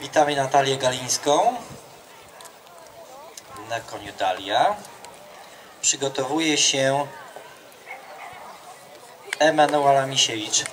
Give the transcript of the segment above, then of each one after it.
Witamy Natalię Galińską. Na koniu Dalia. Przygotowuje się Emanuela Misiewicz.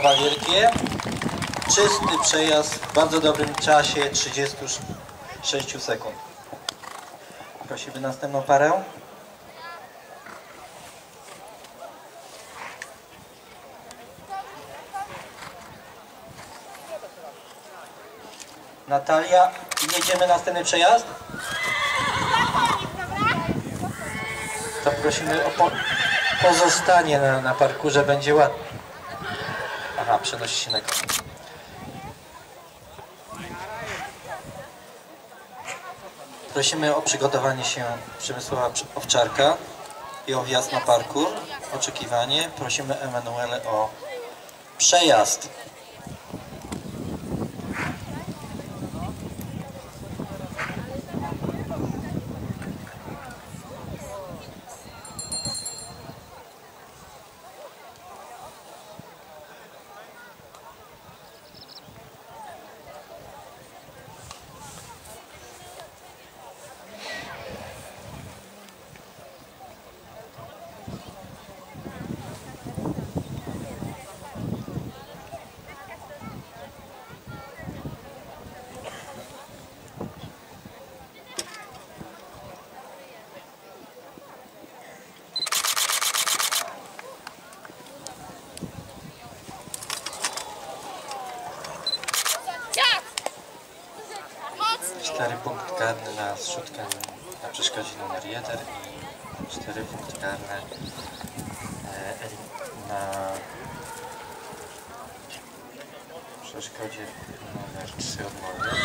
Brawa wielkie. Czysty przejazd w bardzo dobrym czasie 36 sekund. Prosimy następną parę. Natalia, jedziemy następny przejazd? To prosimy o po pozostanie na, na parkurze, będzie ładnie. Przenosi się na koniec. Prosimy o przygotowanie się Przemysława Owczarka i o wjazd na parkur. Oczekiwanie. Prosimy Emanuele o przejazd. Cztery punkty karne na zrzutkę na przeszkodzie numer jeden i cztery punkty karne e, na przeszkodzie numer trzy odmowy.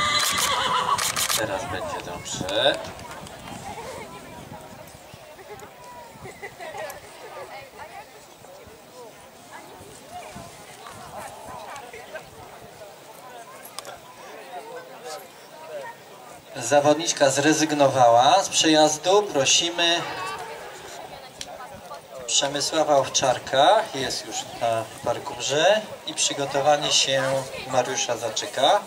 Teraz będzie dobrze. Zawodniczka zrezygnowała z przejazdu. Prosimy Przemysława Owczarka, jest już na parkurze i przygotowanie się Mariusza Zaczyka.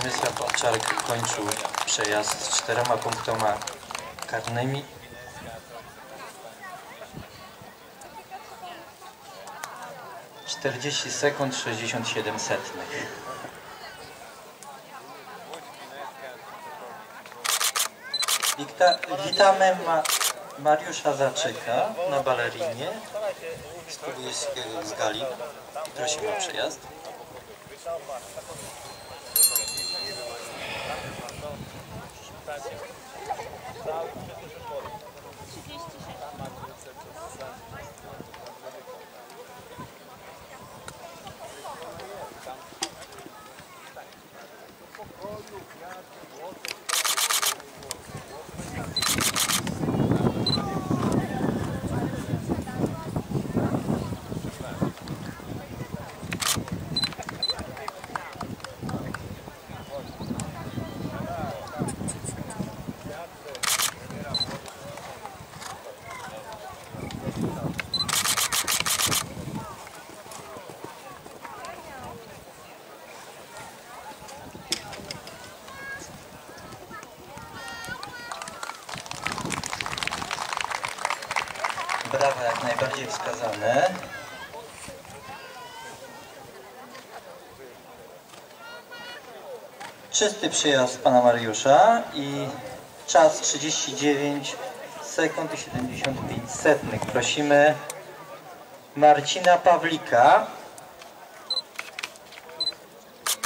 Przemysław Owczarek kończył przejazd z czterema punktoma karnymi. Czterdzieści sekund, sześćdziesiąt siedem setnych. Wita, witamy Ma, Mariusza Zaczyka na balerinie z Kubujskiego z Gali. Prosimy o przejazd. gracias. Najbardziej wskazane. Czysty przyjazd pana Mariusza i czas 39 sekund i 75 setnych. Prosimy Marcina Pawlika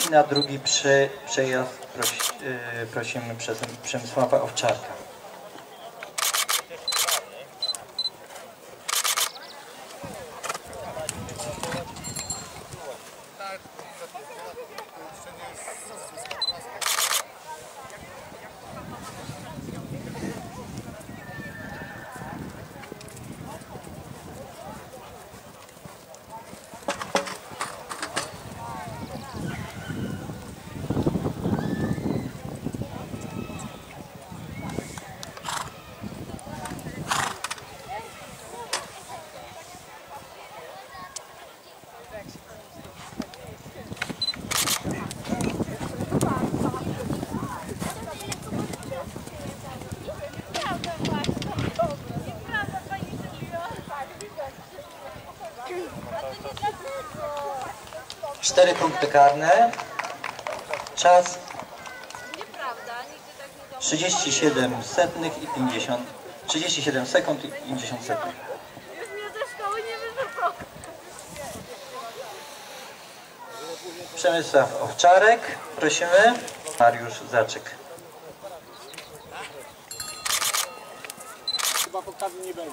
i na drugi przy, przejazd prosi, yy, prosimy Przemysława Owczarka. Cztery punkty karne. Czas Nieprawda, nigdy tak nie dało. 37 setnych i 50. 37 sekund i 50 sekund. Już mnie nie. Przemysław Owczarek, prosimy. Mariusz Zaczyk. Chyba pokazu nie będzie.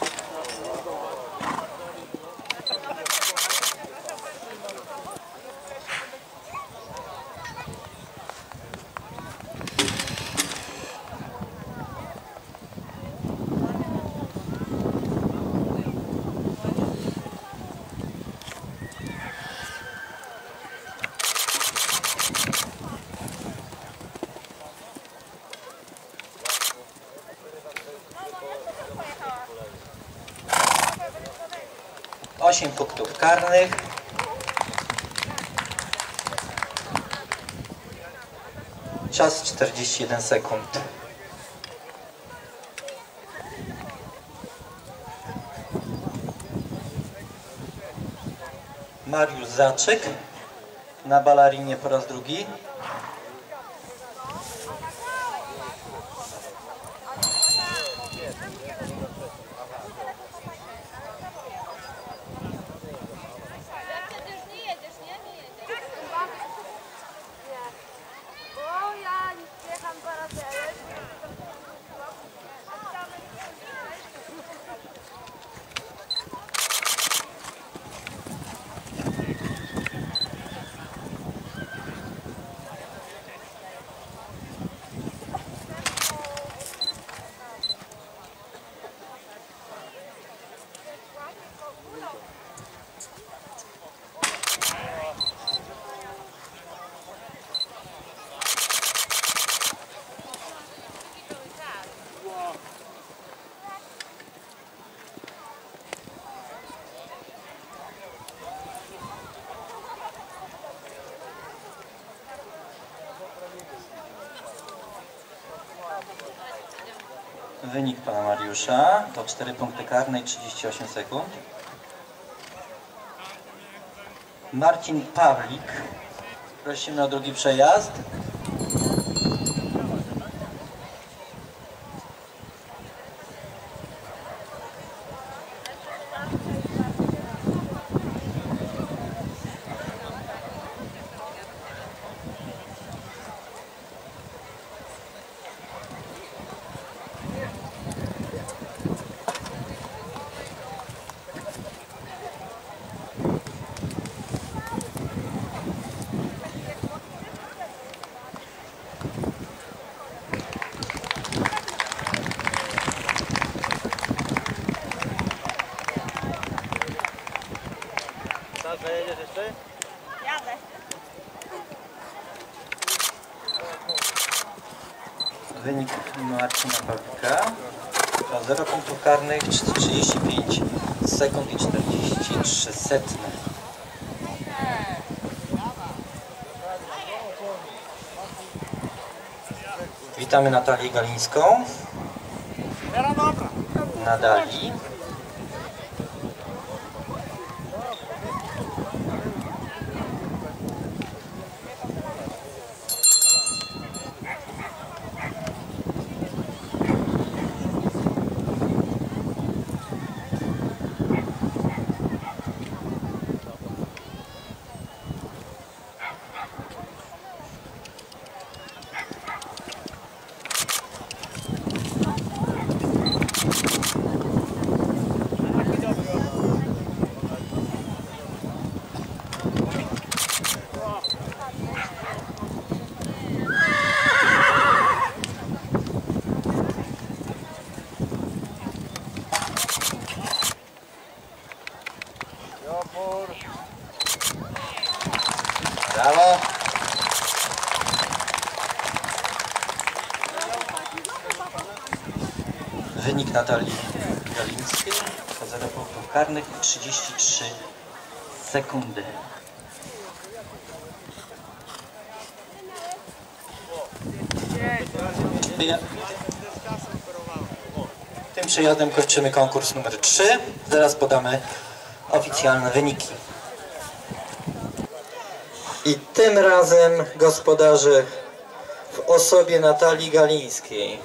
Osiem punktów karnych. Czas 41 sekund. Mariusz Zaczyk na balarinie po raz drugi. Wynik pana Mariusza to 4 punkty karne i 38 sekund. Marcin Pawlik. Prosimy o drugi przejazd. Sasza, jedziesz jeszcze? jadę. Wynik Marcina Pawlika to 0 punktów karnych, 35 sekund i 43 setne. Witamy Natalię Galińską. Brawo. Wynik Natalii Galińskiej 0 punktów karnych i 33 sekundy. Tym przejazdem kończymy konkurs numer 3. Zaraz podamy oficjalne wyniki. I tym razem gospodarze w osobie Natalii Galińskiej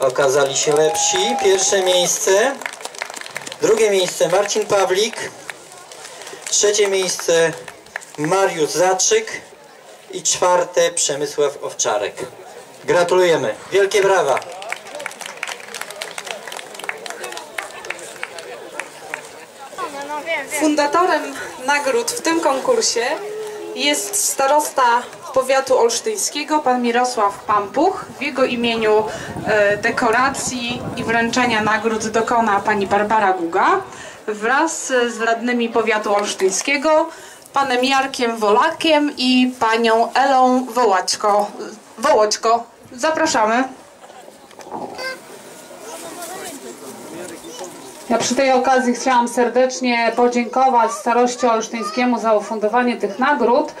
okazali się lepsi. Pierwsze miejsce, drugie miejsce Marcin Pawlik, trzecie miejsce Mariusz Zaczyk i czwarte Przemysław Owczarek. Gratulujemy. Wielkie brawa. No, no wiem, wiem. Fundatorem nagród w tym konkursie jest starosta powiatu olsztyńskiego, pan Mirosław Pampuch. W jego imieniu e, dekoracji i wręczenia nagród dokona pani Barbara Guga wraz z radnymi powiatu olsztyńskiego, panem Jarkiem Wolakiem i panią Elą Wołaczko. Wołoćko. Zapraszamy. Ja przy tej okazji chciałam serdecznie podziękować starości olsztyńskiemu za ufundowanie tych nagród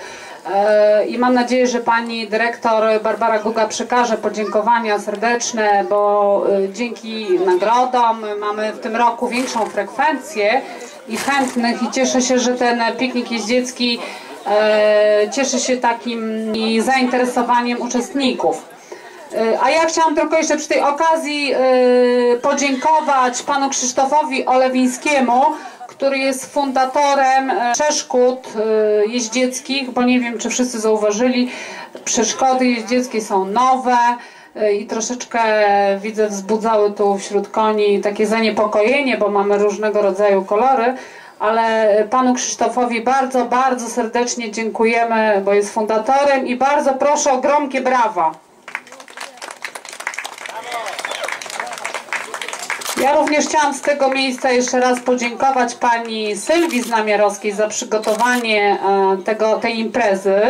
E, i mam nadzieję, że pani dyrektor Barbara Guga przekaże podziękowania serdeczne, bo e, dzięki nagrodom mamy w tym roku większą frekwencję i chętnych i cieszę się, że ten piknik jeździecki e, cieszy się takim zainteresowaniem uczestników. E, A ja chciałam tylko jeszcze przy tej okazji e, podziękować panu Krzysztofowi Olewińskiemu, który jest fundatorem e, przeszkód jeździeckich, bo nie wiem, czy wszyscy zauważyli, przeszkody jeździeckie są nowe i troszeczkę widzę wzbudzały tu wśród koni takie zaniepokojenie, bo mamy różnego rodzaju kolory. Ale panu Krzysztofowi bardzo, bardzo serdecznie dziękujemy, bo jest fundatorem i bardzo proszę o gromkie brawa. Ja również chciałam z tego miejsca jeszcze raz podziękować pani Sylwii Znamiarowskiej za przygotowanie e, tego, tej imprezy.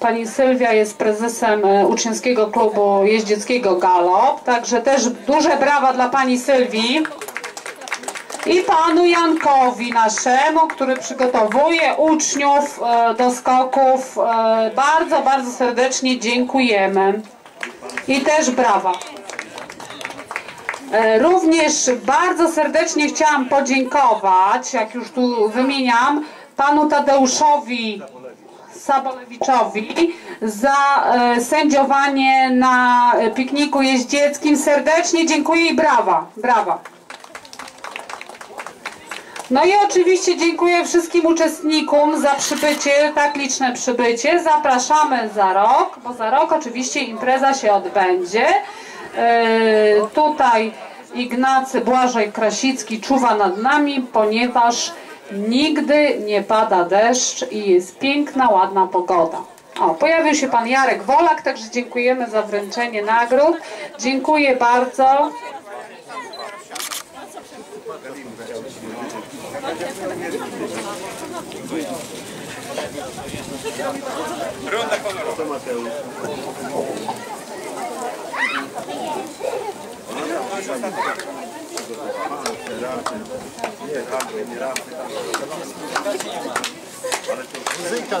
Pani Sylwia jest prezesem e, uczniowskiego klubu jeździeckiego Galop, także też duże brawa dla pani Sylwii. I panu Jankowi naszemu, który przygotowuje uczniów e, do skoków. Bardzo, bardzo serdecznie dziękujemy. I też brawa. E, Również bardzo serdecznie chciałam podziękować, jak już tu wymieniam, panu Tadeuszowi Sabolewiczowi za e, sędziowanie na pikniku jeździeckim. Serdecznie dziękuję i brawa, brawa. No i oczywiście dziękuję wszystkim uczestnikom za przybycie, tak liczne przybycie. Zapraszamy za rok, bo za rok oczywiście impreza się odbędzie. E, tutaj Ignacy Błażej Krasicki czuwa nad nami, ponieważ nigdy nie pada deszcz i jest piękna, ładna pogoda. O, pojawił się pan Jarek Wolak, także dziękujemy za wręczenie nagród. Dziękuję bardzo. Runda honorowa. Muzyka.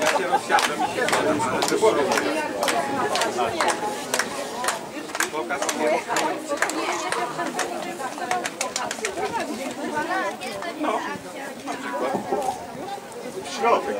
Ja się rozsiadłem i się no, środek.